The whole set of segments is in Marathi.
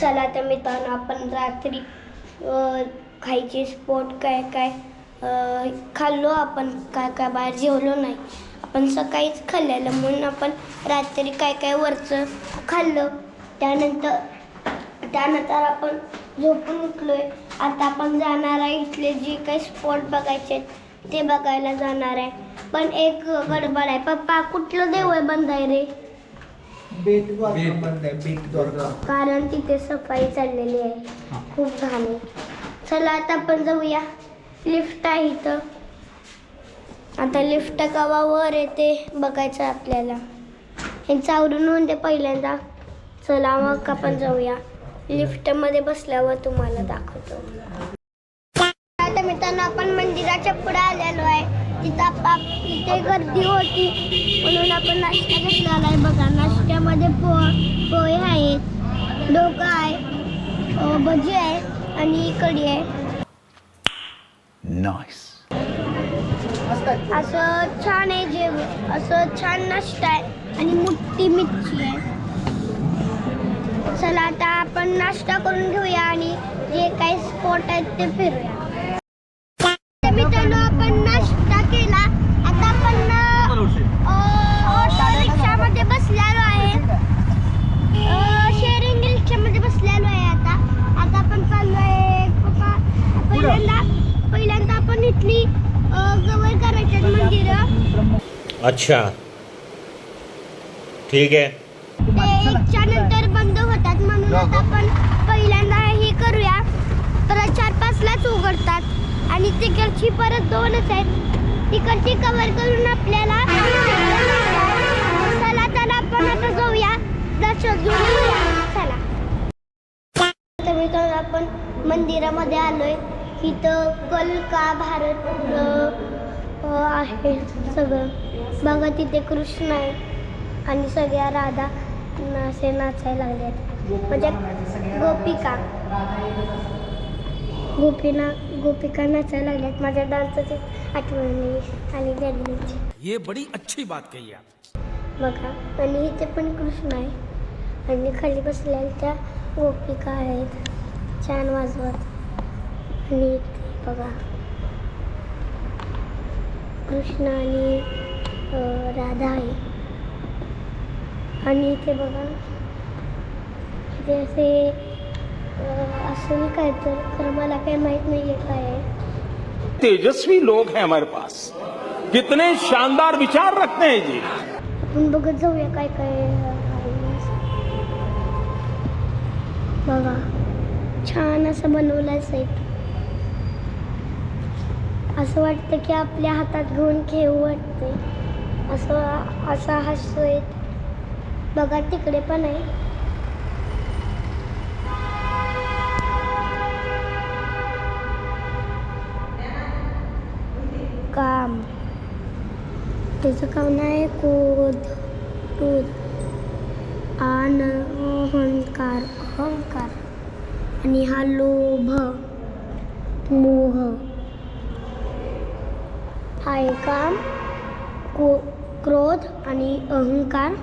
चला तर मित्रांनो आपण रात्री खायचे स्पोट काय काय खाल्लो आपण काय काय बाहेर जेवलो नाही. आपण सकाळीच खाल्लेलं म्हणून आपण रात्री काय काय वरचं खाल्लं. त्यानंतर त्यानंतर आपण झोपून उठलोय. आता आपण जाणार आहे इथले जे काही स्पॉट बघायचे आहेत ते बघायला जाणार आहे. पण एक गडबड आहे. पप्पा कुठलं देव आहे बंद आहे रे? बेट आहे कारण तिथे सफाई चाललेली आहे. खूप घाण आहे. चला आता आपण जाऊया. लिफ्ट आहे इथं. आता लिफ्ट कवा वर येते बघायचं आपल्याला. हे चावरून होऊन दे पहिल्यांदा. चला मग आपण जाऊया. लिफ्टमध्ये बसल्यावर तुम्हाला दाखवतो. आता मित्रांनो आपण मंदिराच्या पुढे तिथं गर्दी होती. म्हणून आपण नाश्ता घेतलेला आहे बघा नाश्त्यामध्ये पो पोहे आहेत डोका आहे भजी आहे आणि कढी आहे. Nice. असं छान आहे जेव असं छान नाश्ता आहे आणि मोठी मिरची आहे. चला आता आपण नाश्ता करून घेऊया आणि जे काही स्पॉट आहेत ते फिरूया तर मित्रांनो आपण नाश्ता केला आता आपण अ, ऑटो रिक्षामध्ये बसलेलो आहे शेअरिंग रिक्षामध्ये बसलेलो आहे आता आता आपण चाललो आहे पप्पा पहिल्यांदा पहिल्यांदा आपण इथली अ, गवर करायचे मंदिरं अच्छा. ठीक आहे. नंतर बंद होतात म्हणून आता आपण पहिल्यांदा हे करूया. परत चार पाचलाच उघडतात. आणि तिकडची परत दोनच आहेत. तिकडची कव्हर करून आपल्याला चला चला आपण आता जाऊया. दर्शन घेऊन येऊया. चला. आता मित्रांनो आपण मंदिरामध्ये आलोय. इथं कल का भारत आहे सगळं. बघा तिथे कृष्ण आहे आणि सगळ्या राधा न- असे नाचायला लागल्यात म्हणजे गोपिका. गोपीना गोपिका नाचायला लागल्यात माझ्या डान्सची आठवणी आणि गॅलरीची. ये बड़ी अच्छी बात कही आप. बघा आणि इथे पण कृष्ण आहे. आणि खाली बसलेल्या त्या गोपिका आहेत. छान वाजवत. आणि बघा. कृष्ण आणि राधा आहे. आणि इथे बघा इथे असे असेल काय तर खरं मला काही माहीत नाही आहे काय आहे. तेजस्वी लोग हैं हमारे पास। कितने शानदार विचार रखते हैं जी। आपण बघत जाऊया काय काय आहे. बघा छान असं बनवलं सेट असं वाटतं की आपल्या हातात घेऊन खेळू वाटते असं असा हसतोय बघा तिकडे पण आहे. काम. त्याचं काम आहे कोद टूद आन अहंकार अहंकार. आणि हा लोभ मोह. आहे काम को क्रोध आणि अहंकार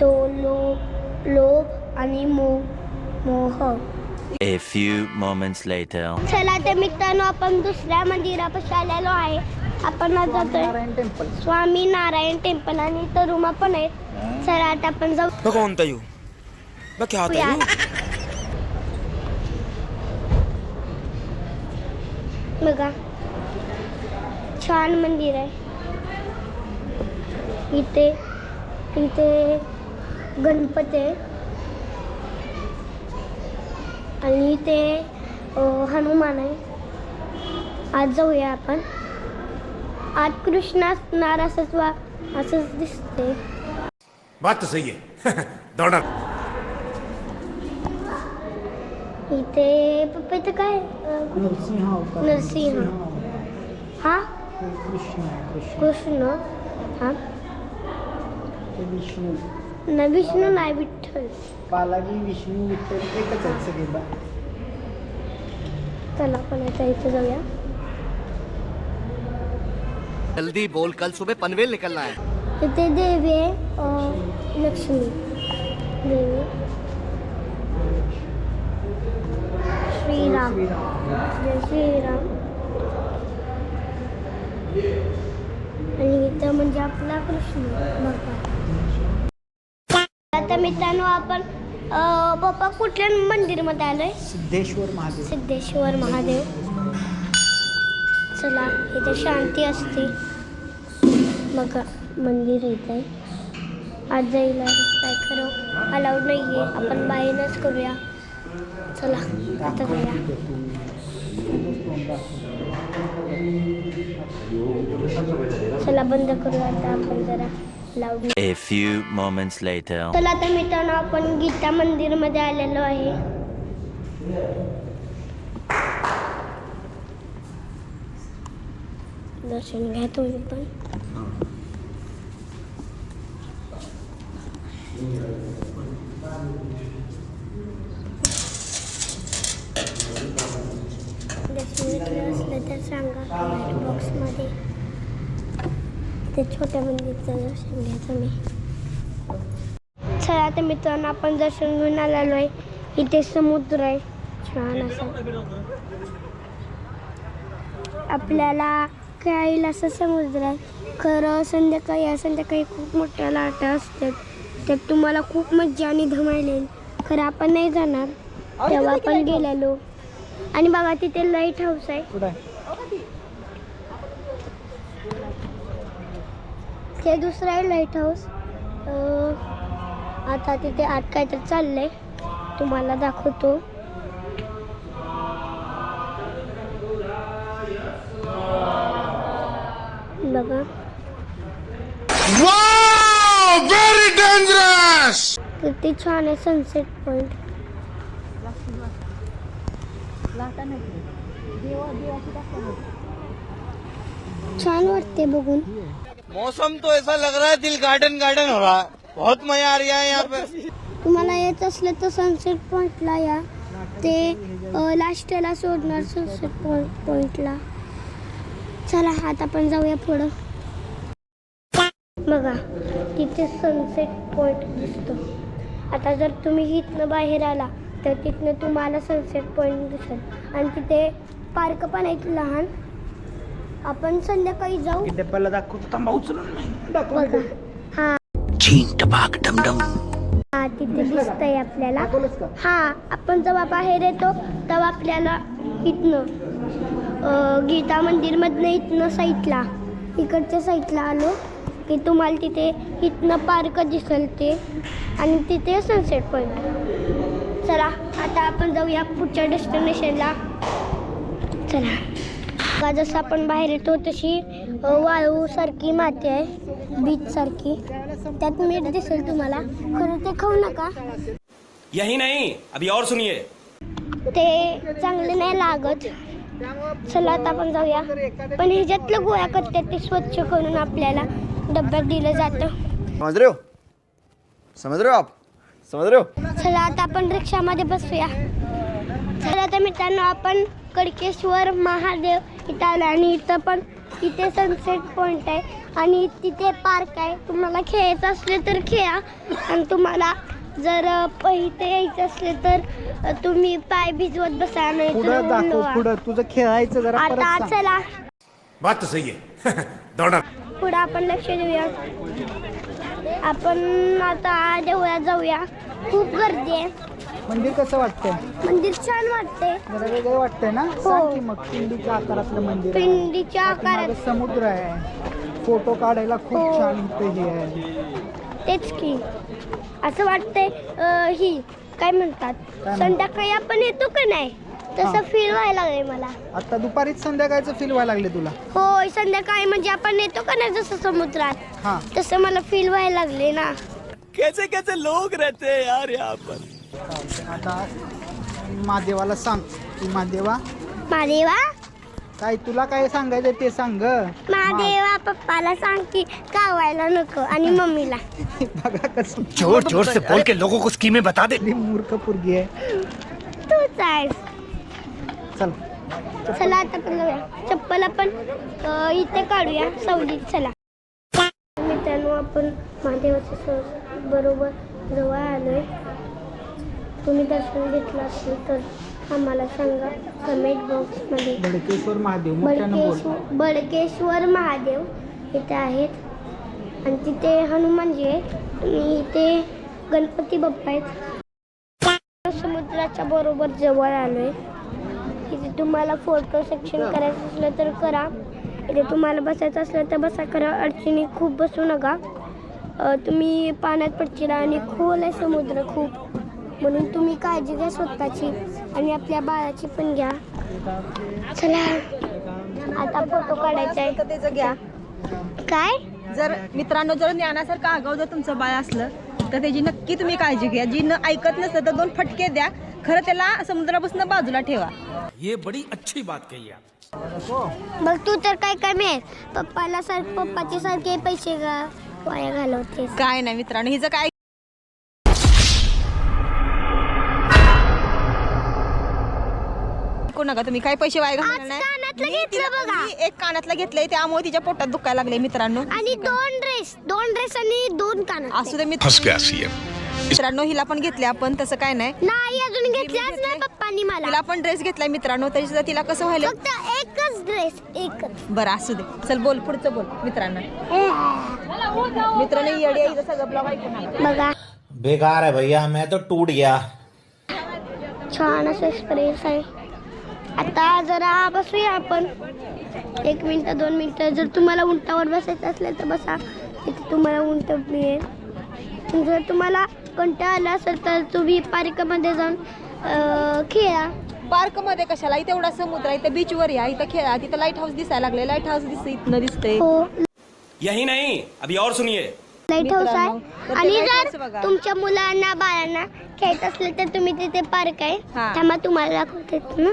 तो लोभ लोभ आणि मो मोह. A few moments later. चला तर मित्रांनो आपण दुसऱ्या मंदिरापाशी आलेलो आहे. आपण आज जातोय टेम्पल. स्वामी नारायण टेम्पल आणि तरुमा पण आहेत. चला आता आपण जाऊ. मैं कौन था यू मैं क्या था या. बघा. छान मंदिर आहे. इथे इथे गणपती आहे. आणि इथे हनुमान आहे. आज जाऊया आपण. आज कृष्ण असणार असंच वा असंच दिसते बात सही है दौड़ा. इथे पप्पा इथं काय? नरसिंह. हा? कृष्ण आहे कृष्ण कृष्ण विष्णू न विष्णू नाही विठ्ठल बालाजी विष्णू विठ्ठल एकच आहेत सगळे बा चला आपण आता इथे जाऊया जल्दी बोल कल सुबह पनवेल निकलना है। इथे देवी अं, लक्ष्मी देवी। श्री राम जय श्रीराम। आणि इथं म्हणजे आपला कृष्ण आता मित्रांनो आपण अं, पप्पा कुठल्या मंदिरमध्ये आलोय? सिद्धेश्वर महादेव. सिद्धेश्वर महादेव. चला इथे शांती असते. बघा मंदिर इथे. आज जायला काय खरं अलाउड नाही आहे आपण बाहेरच करूया. चला आता जाऊया चला बंद करूया आता आपण जरा loud A few moments later. चला आता मित्रांनो आपण गीता मंदिरमध्ये आलेलो आहे दर्शन घ्या तुम्ही पण दर्शन घेतलं असलं तर सांगा कमेंट बॉक्समध्ये. ते छोट्या मंदिरचं दर्शन घ्यायचं मी चला आता मित्रांनो आपण दर्शन घेऊन आलेलो आहे. इथे समुद्र आहे. छान असं. आपल्याला खेळायला असं समुद्र आहे. खरं संध्याकाळी या संध्याकाळी खूप मोठ्या लाटा असतात. त्यात तुम्हाला खूप मज्जा आणि धमायला येईल. खरं आपण नाही जाणार. तेव्हा आपण गेलेलो. आणि बघा तिथे लाइट हाऊस आहे कुठं आहे ते दुसरं आहे लाइट हाऊस आता तिथे आत काहीतरी चाललंय. तुम्हाला दाखवतो. बघा. वेरी डेंजरस किती छान आहे सनसेट पॉइंट छान वाटते बघून. मौसम तो ऐसा लग रहा है दिल गार्डन गार्डन हो रहा है। बहुत मजा आ रहा है यहाँ पे। तुम्हाला येत असलं तर सनसेट पॉइंटला या. ते लास्टला सोडणार सनसेट पॉइंट पॉइंटला चला आता आपण जाऊया पुढं. बघा तिथे सनसेट पॉइंट दिसतो. आता जर तुम्ही इथनं बाहेर आला तर तिथनं तुम्हाला सनसेट पॉइंट दिसेल. आणि तिथे पार्क पण आहेत लहान. आपण संध्याकाळी जाऊ. इथे पहिला दाखवतो थांबा उचलून नाही. दाखव हा. हा तिथे दिसतंय आपल्याला. हा आपण जेव्हा बाहेर येतो तेव्हा आपल्याला इथनं गीता मंदिरमधनं इथनं साईडला इकडच्या साईडला आलो की तुम्हाला तिथे इथनं पार्क दिसेल ते. आणि तिथे सनसेट पॉईंट चला आता आपण जाऊया पुढच्या डेस्टिनेशनला चला. का जसं आपण बाहेर येतो तशी वाळूसारखी माती आहे बीचसारखी त्यात मीठ दिसेल तुम्हाला. खरं ते खाऊ नका. यही नहीं अभी और सुनिए. ते चांगले नाही लागत. चला आता आपण जाऊया. पण ह्याच्यातलं गोळ्या करतात ते स्वच्छ करून आपल्याला डब्यात दिलं जातं. समझ रहे हो? समझ रहे हो आप? समझ रहे हो? चला आता आपण रिक्षामध्ये बसूया. चला तर मित्रांनो आपण कडकेश्वर महादेव इथं आलो आणि इथं पण इथे सनसेट पॉईंट आहे आणि तिथे पार्क आहे. तुम्हाला खेळायचं असले तर खेळा. आणि तुम्हाला जर इथे यायचं असले तर तुम्ही पाय भिजवत बसा नाही पुढं दाखव पुढं. तुझं खेळायचं जरा आता परत सांग. चला. बात सही है दौड़ा. पुढं आपण लक्ष देऊया. आपण आता देवळात जाऊया. खूप गर्दी आहे. मंदिर कसं वाटतंय? मंदिर छान वाटते जरा वेगळं वाटतंय ना? सांग की मग पिंडीच्या आकारातलं मंदिर आहे. पिंडीच्या मागं आकारात. समुद्र आहे. फोटो काढायला खूप हो. छान इथं हे आहे. तेच की. असं वाटतंय अं, ही काय म्हणतात? म्हणतात? संध्याकाळी आपण येतो का नाही? तसं हा. फील व्हायला लागलंय मला. आता दुपारीच संध्याकाळचं फील व्हायला लागले तुला? होय संध्याकाळी म्हणजे आपण येतो का नाही जसं समुद्रात? हा. तसं मला फील व्हायला लागले ना. कैसे कैसे लोग रहते हैं यार यहाँ पर? आता महादेवाला सांग की महादेवा महादेवा? काय तुला काय सांगायचं ते सांग ग. महादेवा पप्पाला सांग की कावायला नको आणि मम्मीला. बघा कसं जोर जोर से बोल के लोगों को स्कीमें बता दे. किती मूर्ख पोरगी आहे. तूच आहेस. चल. चला आता पण जाऊया. चप्पल आपण अ, इथे काढूया सावलीत. चला. मित्रांनो आपण महादेवाच्या स बरोबर जवळ आलोय. तुम्ही दर्शन घेतलं असेल तर आम्हाला सांगा. कमेंट बॉक्समध्ये बडकेश्वर महादेव बडकेश्वर बडकेश्वर महादेव इथे आहेत. आणि तिथे हनुमानजी आहेत. आणि इथे गणपती बाप्पा आहेत. समुद्राच्या बरोबर जवळ आलोय. इथे तुम्हाला फोटो सेक्शन करायचं असलं तर करा. इथे तुम्हाला बसायचं असलं तर बसा. करा अडचणी खूप बसू नका. तुम्ही पाण्यात पडशील आणि खोल आहे समुद्र खूप. म्हणून तुम्ही काळजी घ्या स्वतःची आणि आपल्या बाळाची पण घ्या. चला आता फोटो काढायचा आहे. त्याचं घ्या. काय? जर मित्रांनो जर ज्ञानासारखं आगाव जर तुमचं बाळ असलं तर त्याची नक्की तुम्ही काळजी घ्या. जी न ऐकत नसलं तर दोन फटके द्या. खरं त्याला समुद्रापासून बाजूला ठेवा. ये बड़ी अच्छी बात कही आप. बघ तू तर काय कमी आहे पप्पाला सार पप्पाचे सारखे पैसे का वाया घालवतेस. काय नाही मित्रांनो हिचं काय ऐकू नका तुम्ही. काय पैसे वाया घालणार आज नाही. कानातलं मी घेतलं तिला- बघा. मी एक कानातलं घेतलंय त्यामुळे तिच्या पोटात दुखायला लागले मित्रांनो. आणि दोन ड्रेस दोन ड्रेस आणि दोन कान असू दे मित्र- मित्रांनो हिला पण घेतले आपण तसं काय नाही. नाही अजून घेतलाच नाही पप्पांनी मला. तिला पण ड्रेस घेतलाय मित्रांनो तरी सुद्धा तिला कसं व्हायला फक्त एकच ड्रेस एकच. बरं असू दे. चल बोल पुढचं बोल मित्रांनो. मित्रांनो येडी आहे, हिचं सगळं ब्लॉग ऐकून आला. बघा. बेकार है भैया मैं तो टूट गया. छान असं एक्सपिरियन्स आहे. आता जरा बसूया आपण. एक मिनटं दोन मिनटं. जर तुम्हाला उंटावर बसायचं असलं तर बसा. तिथे तुम्हाला उंट मिळेल. जर तुम्हाला कंटाळा आला असेल तर तुम्ही पार्कमध्ये जाऊन खेळा. पार्कमध्ये कशाला? इथे एवढा समुद्र आहे. इथे बीच वर या. इथं खेळा. तिथं लाइट हाऊस दिसायला लागले लाइट हाऊस दिसत इथनं दिसतंय. हो. यही नहीं. अभी और सुनिए. लाइट हाऊस आहे आणि जर. तुमच्या मुलांना बाळांना खेळत असले तर तुम्ही तिथे पार्क आहे. त्यामुळे तुम्हाला दाखवते. ना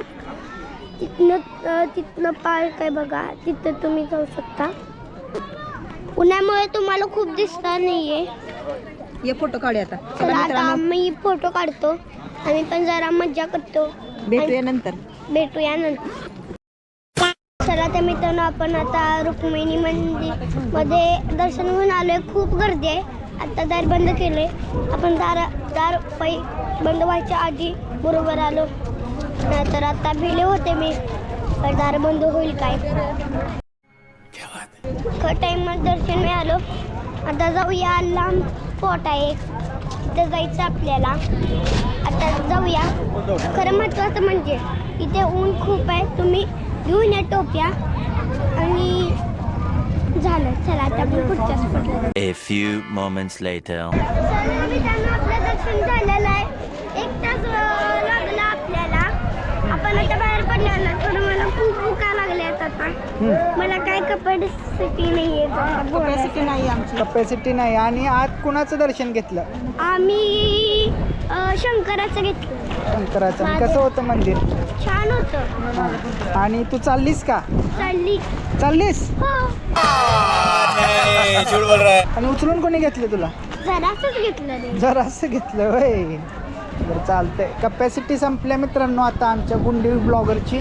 तिथनं तिथनं पार्क आहे बघा तिथं तुम्ही जाऊ शकता. उन्हामुळे तुम्हाला खूप दिसणार नाहीये. ये फोटो काढूया आता. तर चला आता मित्रांनो. आम्ही फोटो काढतो. आम्ही पण जरा मज्जा करतो. भेटूया नंतर. भेटूया नंतर. चला तर मित्रांनो आपण आता रुक्मिणी मंदिरमध्ये दर्शन घेऊन आलोय. खूप गर्दी आहे. आता दार बंद केलंय. आपण दार दार पै बंद व्हायच्या आधी बरोबर आलो. नाहीतर आता भिले होते मी. दार बंद होईल काय? टाइम दर्शन मिळालं. आता जाऊया लांब स्पॉट आहे. तिथं जायचं आपल्याला. आता जाऊया. खरं महत्त्वाचं म्हणजे इथे ऊन खूप आहे. तुम्ही घेऊन या टोप्या. आणि झालं. चला आता आपण पुढच्या स्पॉटला A few moments later. चला मित्रांनो आपलं दर्शन झालेलं आहे एक तास अं, लागला आपल्याला आपण आता बाहेर पडलेलो तर मला खूप भुका लागल्यात आता मला काय कपॅसिटी नाही आहे कपॅसिटी नाही आमची. कपॅसिटी नाही. आणि आज कुणाचं दर्शन घेतलं? आम्ही अं, शंकराचं घेतलं. शंकराचं. आणि कसं होतं मंदिर? छान होतं. हा. आणि तू चाललीस का? चालली. चाललीस? हो. झूठ बोल रहा है आणि उचलून कोणी घेतलं तुला? जरासच घेतलं रे जरा असं घेतलं वय बरं चालतंय. कपॅसिटी संपल्या मित्रांनो आता आमच्या गुंडी ब्लॉगरची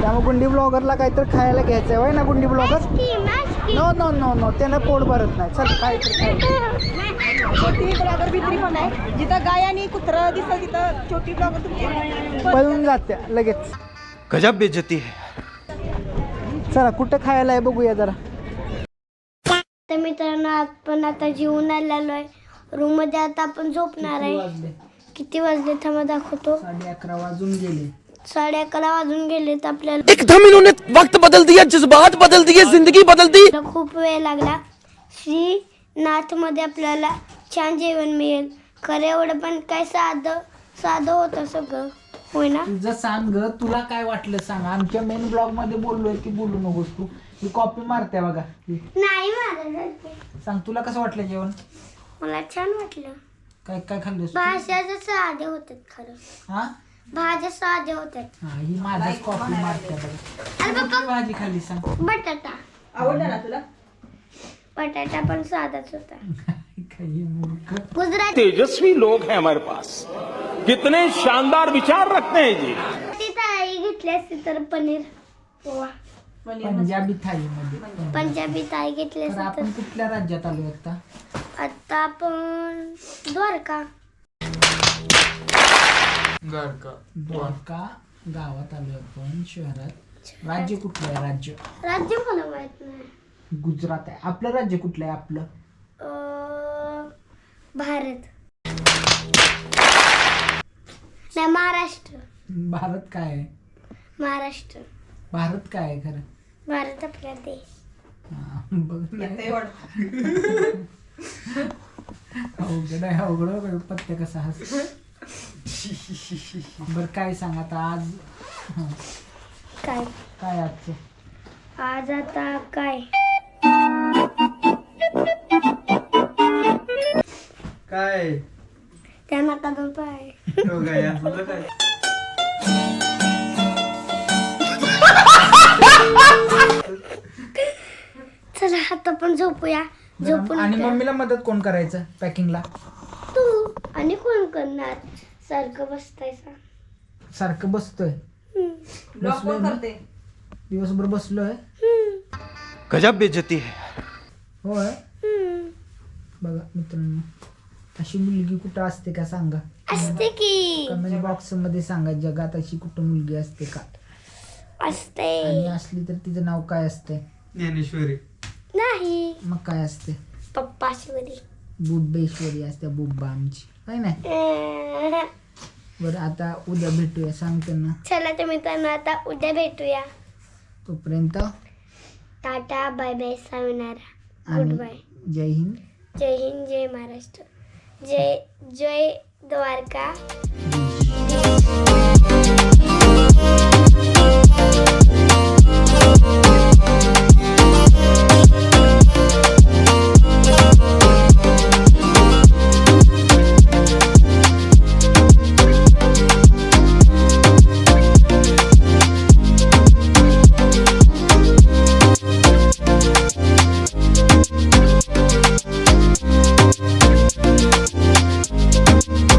त्यामुळे गुंडी ब्लॉगरला काहीतरी खायला घ्यायचं आहे होय ना गुंडी blogger no no no no त्यानं पोट भरत नाही. चल काहीतरी खायचं छोटी ब्लॉगर भित्री पण आहे. जिथं गाय आणि कुत्र दिसतं तिथं छोटी ब्लॉगर तुमची पळून जाते लगेच. गजब बेइज्जती है। चला कुठं खायला आहे बघूया जरा. तर मित्रांनो आपण आता जेवून आलेलो आहे. रूममध्ये आता आपण झोपणार आहे. किती वाजले? थांबा दाखवतो. साडे अकरा वाजून गेले. साडे अकरा वाजून गेले तर आपल्याला एकदम इन्होंने वक्त बदल दिया जज्बात बदल दिए जिंदगी बदल दी खूप वेळ लागला. श्रीनाथमध्ये आपल्याला छान जेवण मिळेल. खरं एवढं पण काय साधं साधं होतं सगळं. होय ना? तुझं सांग ग, तुला काय वाटलं सांग. आमच्या मेन ब्लॉगमध्ये बोललोय की बोलू नकोस तू. ही कॉपी मारते बघा. ही. नाही मला सांग तुला कसं वाटलं जेवण? मला छान वाटलं. काय काय खाल्लंस जर साधे होतात खरं. हा? भाज्या होतात हा ही माझीच कॉपी मारते बघा अरे भाजी खाल्ली सांग. बटाटा. आवडलं ना तुला? बटाटा पण साधाच होता. काही मूर्ख. गुजराती तेजस्वी लोग हैं हमारे पास। कितने शानदार विचार रखते हैं जी। थाळी घेतली असती तर पनीर पोहा. पंजाबी थाळीमध्ये पंजाबी. थाळी घेतली तर असती आपण कुठल्या राज्यात आलो आता तर आता आपण द्वारका. द्वारका. गावात आलो आपण शहरात. राज्य कुठलं आहे? राज्य. राज्य मला माहीत नाही. गुजरात आहे. आपलं राज्य कुठलं आहे? आपलं? अं, भारत. नाही महाराष्ट्र. भारत काय आहे? महाराष्ट्र. भारत काय आहे खरं? भारत आपला देश. हा, बघ नाही. अवघड आहे अवघड आहे, पत्ते कसा हस बर काय सांग आता आज? हं, काय? काय आजचं? आज आता काय? काय? त्या नाका दोन पाय. चला आता पण झोपूया. झोपून आणि उठूया. मम्मीला मदत कोण करायचं पॅकिंगला? तू आणि कोण करणार? सारखं बसतायसा. सारखं बसतोय. कोण? करते. दिवसभर बसलोय. गजब बेइज्जती है. होय? बघा मित्रांनो अशी मुलगी कुठं असते का सांगा? असते की. कमेंट बॉक्समध्ये सांगा जगात अशी कुठं मुलगी असते का? असते. आणि असली तर तिचं नाव काय असते? नाही. मग काय असते? पप्पा शिवरी बुब्बेश्वरी असते बुब्बा आमची. काय नाही बरं आता उद्या भेटूया सांगते ना चला तर मित्रांनो आता उद्या भेटूया. तोपर्यंत टाटा बाय बाय सावनारा. गुड बाय जय हिंद. जय हिंद जय महाराष्ट्र. जय जय द्वारका.